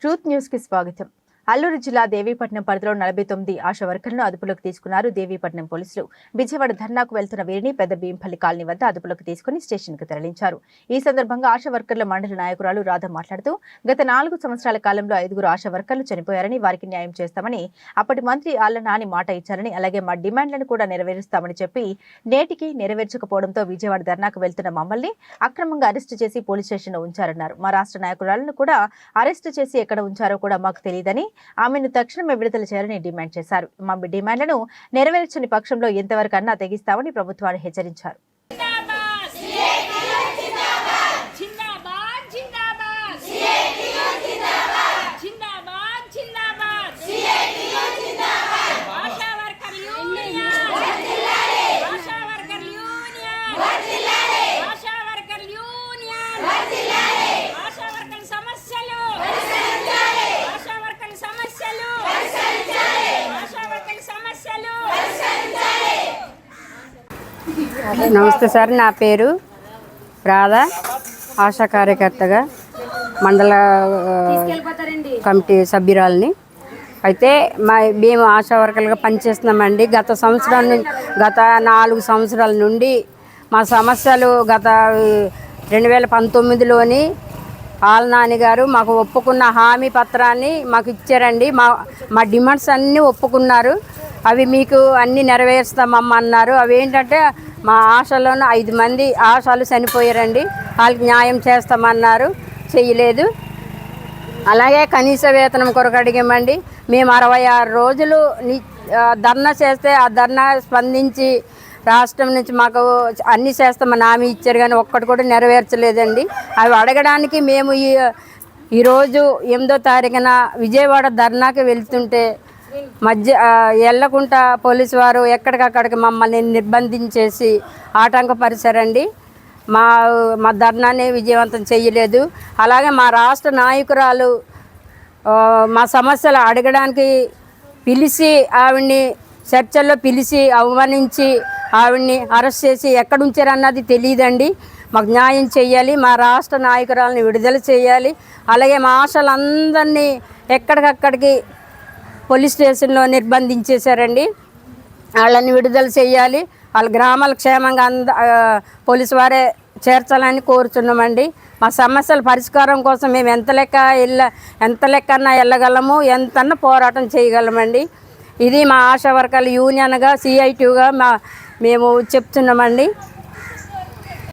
Truth న్యూస్కి స్వాగతం. అల్లూరు జిల్లా దేవీపట్నం పరిధిలో నలభై తొమ్మిది ఆశా వర్కర్లను అదుపులోకి తీసుకున్నారు దేవీపట్నం పోలీసులు. విజయవాడ ధర్నాకు వెళ్తున్న వీరిని పెద్ద భీంపల్లి కాలనీ వద్ద అదుపులోకి తీసుకుని స్టేషన్కు తరలించారు. ఈ సందర్భంగా ఆశా వర్కర్ల మండలి నాయకురాలు రాధ మాట్లాడుతూ గత నాలుగు సంవత్సరాల కాలంలో ఐదుగురు ఆశా వర్కర్లు చనిపోయారని వారికి న్యాయం చేస్తామని అప్పటి మంత్రి ఆళ్ళ నాని మాట ఇచ్చారని అలాగే మా డిమాండ్లను కూడా నెరవేరుస్తామని చెప్పి నేటికి నెరవేర్చకపోవడంతో విజయవాడ ధర్నాకు వెళ్తున్న మమ్మల్ని అక్రమంగా అరెస్టు చేసి పోలీస్ స్టేషన్లో ఉంచారన్నారు. మా రాష్ట్ర నాయకురాలను కూడా అరెస్టు చేసి ఎక్కడ ఉంచారో కూడా మాకు తెలియదని ఆమెను తక్షణమే విడుదల చేయాలని డిమాండ్ చేశారు. మా డిమాండ్లను నెరవేర్చని పక్షంలో ఎంతవరకు అన్నా తెగిస్తామని ప్రభుత్వాన్ని హెచ్చరించారు. నమస్తే సార్ నా పేరు రాధ ఆశా కార్యకర్తగా మండల కమిటీ సభ్యురాలని. అయితే మా మేము ఆశా వర్కర్లుగా పనిచేస్తున్నామండి. గత సంవత్సరం గత నాలుగు సంవత్సరాల నుండి మా సమస్యలు గత రెండు వేల పంతొమ్మిదిలోని ఆల్ నాని గారు మాకు ఒప్పుకున్న హామీ పత్రాన్ని మాకు ఇచ్చారండి. మా మా డిమాండ్స్ అన్నీ ఒప్పుకున్నారు. అవి మీకు అన్నీ నెరవేరుస్తామమ్మ అన్నారు అవి ఏంటంటే మా ఆశలోనూ ఐదు మంది ఆశలు చనిపోయారండి. వాళ్ళకి న్యాయం చేస్తామన్నారు. చేయలేదు అలాగే కనీస వేతనం కొరకు అడిగామండి. మేము అరవై ఆరు రోజులు ధర్నా చేస్తే ఆ ధర్నా స్పందించి రాష్ట్రం నుంచి మాకు అన్ని చేస్తామని హామీ ఇచ్చారు కానీ ఒక్కటి కూడా నెరవేర్చలేదండి. అవి అడగడానికి మేము ఈ ఈరోజు ఎనిమిదో తారీఖున విజయవాడ ధర్నాకి వెళ్తుంటే మధ్య ఆ, ఎల్లకుంట పోలీసు వారు ఎక్కడికక్కడికి మమ్మల్ని నిర్బంధించేసి ఆటంకపరిచారండి మా మా ధర్నాన్ని విజయవంతం చేయలేదు. అలాగే మా రాష్ట్ర నాయకురాలు మా సమస్యలు అడగడానికి పిలిచి ఆవిడ్ని చర్చల్లో పిలిచి అవమానించి ఆవిడ్ని అరెస్ట్ చేసి ఎక్కడ ఉంచారన్నది తెలియదండి. మాకు న్యాయం చేయాలి మా రాష్ట్ర నాయకురాలని విడుదల చేయాలి. అలాగే మా ఆశలందరినీ ఎక్కడికక్కడికి పోలీస్ స్టేషన్లో నిర్బంధించేశారండి. వాళ్ళని విడుదల చేయాలి. వాళ్ళ గ్రామాల క్షేమంగా అంద పోలీసు వారే చేర్చాలని కోరుచున్నామండి. మా సమస్యల పరిష్కారం కోసం మేము ఎంత లెక్క వెళ్ళ ఎంత లెక్కన్నా వెళ్ళగలము ఎంతన్నా పోరాటం చేయగలమండి. ఇది మా ఆశా వర్గాల యూనియన్గా సిఐటీగా మా మేము చెప్తున్నామండి.